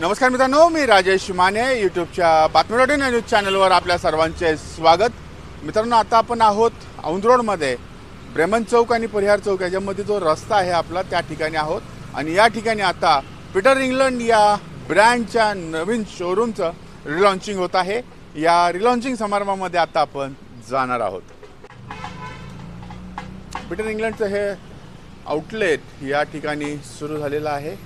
नमस्कार मित्रांनो मी राजेश माने यूट्यूबच्या बातमीवाडी न्यूज चॅनलवर आपल्या सर्वांचे स्वागत. मित्रांनो आता आपण आहोत औंध रोडमध्ये. ब्रेमन चौक आणि परिहार चौक याच्यामध्ये जो रस्ता आहे आपला त्या ठिकाणी आहोत. आणि या ठिकाणी आता पीटर इंग्लंड या ब्रँडच्या नवीन शोरूमचं रिलॉन्चिंग होत आहे. या रिलॉन्चिंग समारंभामध्ये आता आपण जाणार आहोत. पीटर इंग्लंडचं हे आउटलेट या ठिकाणी सुरू झालेलं आहे.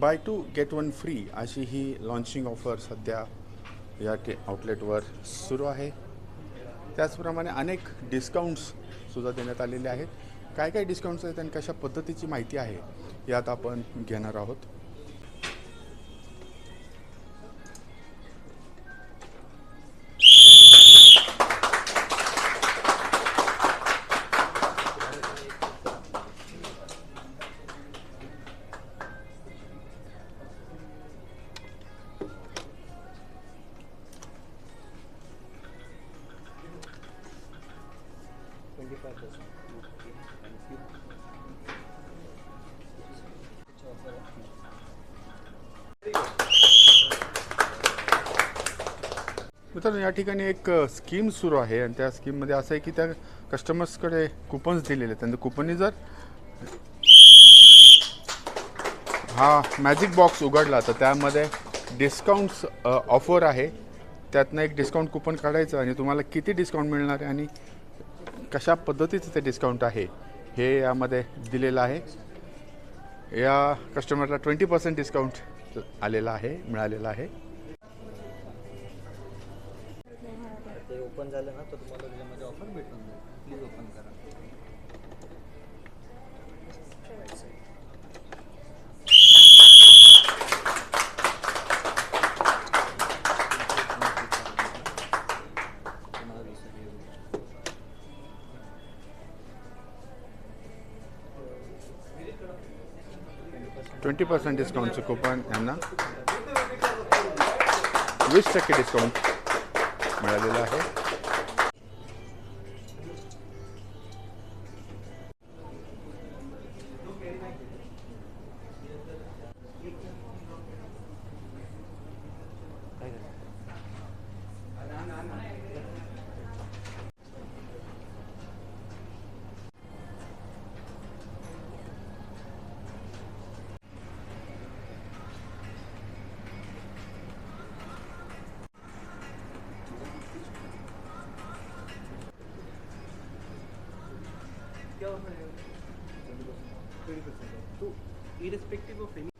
Buy two get one free अशी ही लॉन्चिंग ऑफर सध्या या टे आउटलेटवर सुरू आहे. त्याचप्रमाणे अनेक डिस्काउंट्ससुद्धा देण्यात आलेले आहेत. काय काय डिस्काउंट्स आहेत आणि कशा पद्धतीची माहिती आहे यात आपण घेणार आहोत. मित्रांनो या ठिकाणी एक स्कीम सुरू आहे आणि त्या स्कीममध्ये असं आहे की त्या कस्टमर्सकडे कुपन्स दिलेले आहेत. आणि कुपननी जर हा मॅजिक बॉक्स उघडला तर त्यामध्ये डिस्काउंट्स ऑफर आहे. त्यातनं एक डिस्काउंट कुपन काढायचं आणि तुम्हाला किती डिस्काउंट मिळणार आहे आणि कशा पद्धतीचं ते डिस्काउंट आहे हे यामध्ये दिलेलं आहे. या कस्टमरला ट्वेंटी पर्सेंट डिस्काउंट आलेला आहे मिळालेला आहे. ओपन झालं ना तर तुम्हाला ऑफर भेटून प्लीज ओपन करा. ट्वेंटी पर्सेंट डिस्काउंटचं कुपन यांना वीस टक्के डिस्काउंट मिळालेलं आहे. काय करायचं क्या ऑफर है तो इरिस्पेक्टिव ऑफ एनी